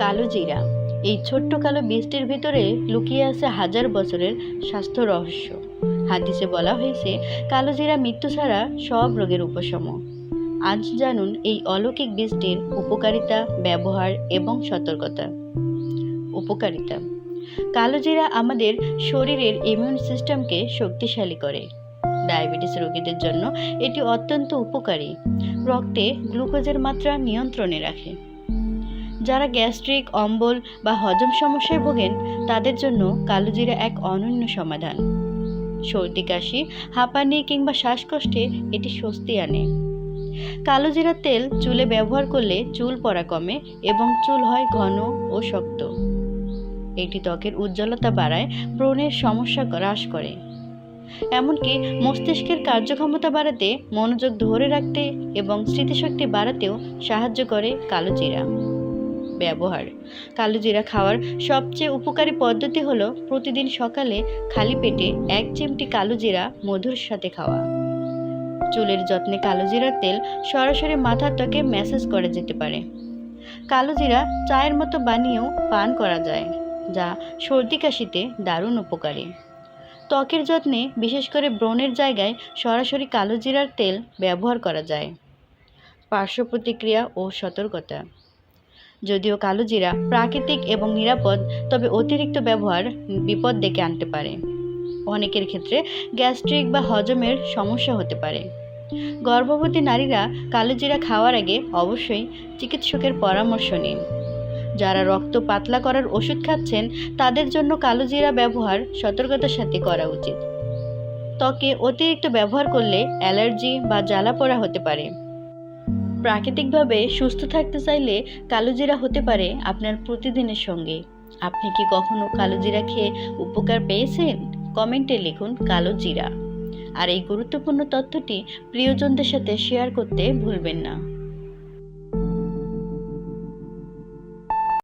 কালো জিরা। এই ছোট্ট কালো বীজটির ভিতরে লুকিয়ে আছে হাজার বছরের স্বাস্থ্য রহস্য। হাদিসে বলা হয়েছে, কালো জিরা মৃত্যু ছাড়া সব রোগের উপশম। আজ জানুন এই অলৌকিক বীজটির উপকারিতা, ব্যবহার এবং সতর্কতা। উপকারিতা। কালো জিরা আমাদের শরীরের ইমিউন সিস্টেমকে শক্তিশালী করে। ডায়াবেটিস রোগীদের জন্য এটি অত্যন্ত উপকারী। রক্তে গ্লুকোজের মাত্রা নিয়ন্ত্রণে রাখে। যারা গ্যাস্ট্রিক, অম্বল বা হজম সমস্যায় ভোগেন, তাদের জন্য কালোজিরা এক অনন্য সমাধান। সর্দি, কাশি, হাঁপানি কিংবা শ্বাসকষ্টে এটি স্বস্তি আনে। কালোজিরার তেল চুলে ব্যবহার করলে চুল পড়া কমে এবং চুল হয় ঘন ও শক্ত। এটি ত্বকের উজ্জ্বলতা বাড়ায় ব্রণের সমস্যা হ্রাস করে। এমনকি মস্তিষ্কের কার্যক্ষমতা বাড়াতে মনোযোগ ধরে রাখতে এবং স্মৃতিশক্তি বাড়াতেও সাহায্য করে কালো জিরা ব্যবহার। কালোজিরা খাওয়ার সবচেয়ে উপকারী পদ্ধতি হলো প্রতিদিন সকালে খালি পেটে এক চিমটি কালোজিরা মধুর সাথে খাওয়া। চুলের যত্নে কালোজিরার তেল সরাসরি মাথার ত্বকে ম্যাসেজ করা যেতে পারে। কালোজিরা চায়ের মতো বানিয়েও পান করা যায়, যা সর্দি কাশিতে দারুণ উপকারী। ত্বকের যত্নে, বিশেষ করে ব্রণের জায়গায় সরাসরি কালোজিরার তেল ব্যবহার করা যায়। পার্শ্ব প্রতিক্রিয়া ও সতর্কতা। যদিও কালোজিরা প্রাকৃতিক এবং নিরাপদ, তবে অতিরিক্ত ব্যবহার বিপদ ডেকে আনতে পারে। অনেকের ক্ষেত্রে গ্যাস্ট্রিক বা হজমের সমস্যা হতে পারে। গর্ভবতী নারীরা কালোজিরা খাওয়ার আগে অবশ্যই চিকিৎসকের পরামর্শ নিন। যারা রক্ত পাতলা করার ওষুধ খাচ্ছেন, তাদের জন্য কালোজিরা ব্যবহার সতর্কতার সাথে করা উচিত। ত্বকে অতিরিক্ত ব্যবহার করলে অ্যালার্জি বা জ্বালা পোড়া হতে পারে। প্রাকৃতিকভাবে সুস্থ থাকতে চাইলে কালোজিরা হতে পারে আপনার প্রতিদিনের সঙ্গে। আপনি কি কখনো কালোজিরা খেয়ে উপকার পেয়েছেন? কমেন্টে লিখুন কালো জিরা। আর এই গুরুত্বপূর্ণ তথ্যটি প্রিয়জনদের সাথে শেয়ার করতে ভুলবেন না।